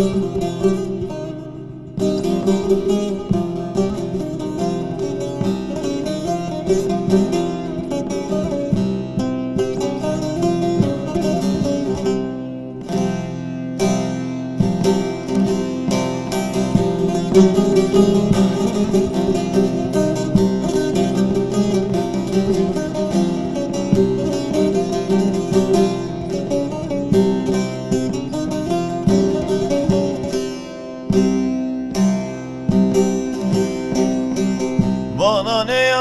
Bana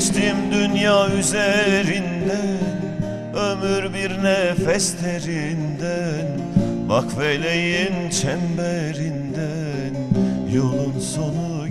Geçtim dünya üzerinden Ömür bir nefes derinden Bak feleğin çemberinden Yolun sonu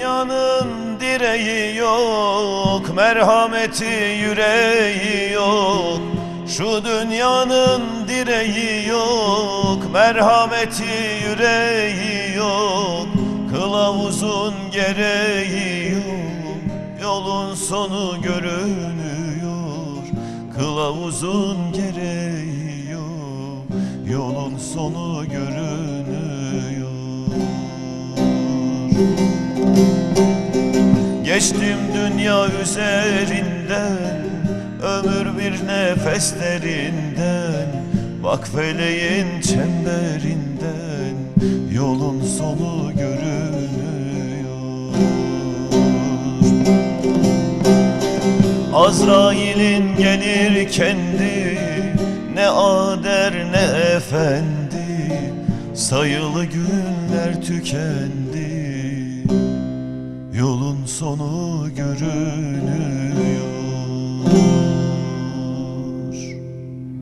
dünyanın direği yok Merhameti yüreği yok Şu dünyanın direği yok Merhameti yüreği yok. Kılavuzun gereği yok Yolun sonu görünüyor. Kılavuzun gereği yok Yolun sonu görünüyor. Geçtim dünya üzerinden Ömür bir nefes derinden Bak feleğin çemberinden Yolun sonu görünüyor. Azrail'in gelir kendi Ne ader ne efendi Sayılı günler tükendi Yolun sonu görünüyor